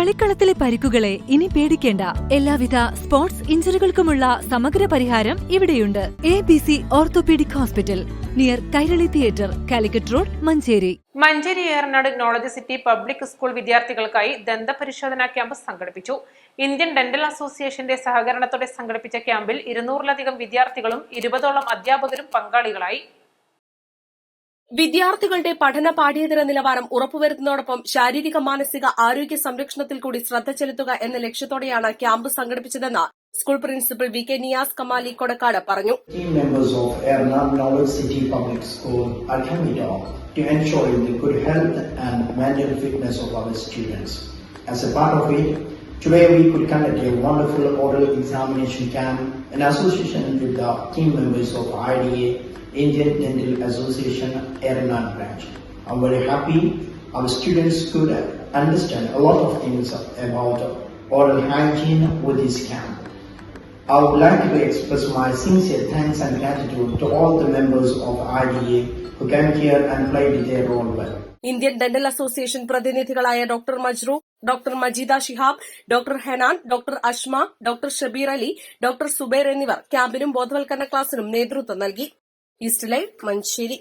കളിക്കളത്തിലെ പരിക്കുകളെ ഇനി പേടിക്കേണ്ട. എല്ലാവിധ സ്പോർട്സ് ഇഞ്ചുറികൾക്കുമുള്ള സമഗ്ര പരിഹാരം ഇവിടെയുണ്ട്. A B C orthopaedic hospital near Kairali theatre Calicut road Manjeri. Manjeri Eranad knowledge city public school വിദ്യാർത്ഥികൾക്കായി ദന്തപരിശോധനാ ക്യാമ്പ് സംഘടിപ്പിച്ചു. ഇന്ത്യൻ ഡെന്റൽ അസോസിയേഷന്റെ സഹകരണത്തോടെ സംഘടിപ്പിച്ച ക്യാമ്പിൽ ഇരുന്നൂറിലധികം വിദ്യാർത്ഥികളും ഇരുപതോളം അധ്യാപകരും പങ്കാളികളായി. വിദ്യാർത്ഥികളുടെ പഠന പാഠ്യേതര നിലവാരം ഉറപ്പുവരുത്തുന്നതോടൊപ്പം ശാരീരിക മാനസിക ആരോഗ്യ സംരക്ഷണത്തിൽ കൂടി ശ്രദ്ധ ചെലുത്തുക എന്ന ലക്ഷ്യത്തോടെയാണ് camp സംഘടിപ്പിച്ചതെന്ന് school principal V K Niyas Kamali Kodakkad പറഞ്ഞു. Indian Dental Association Ernav branch. I'm very happy our students could understand a lot of things about oral hygiene with this camp. I would like to express my sincere thanks and gratitude to all the members of IDA who came here and played their role well. Indian dental association പ്രതിനിധികളായ doctor Majru doctor Majeeda Shihab doctor Henan doctor Ashma doctor Shabeer Ali doctor Subair എന്നിവർ ക്യാമ്പിനും ബോധവൽക്കരണ ക്ലാസിനും നേതൃത്വം നൽകി east line Manjeri.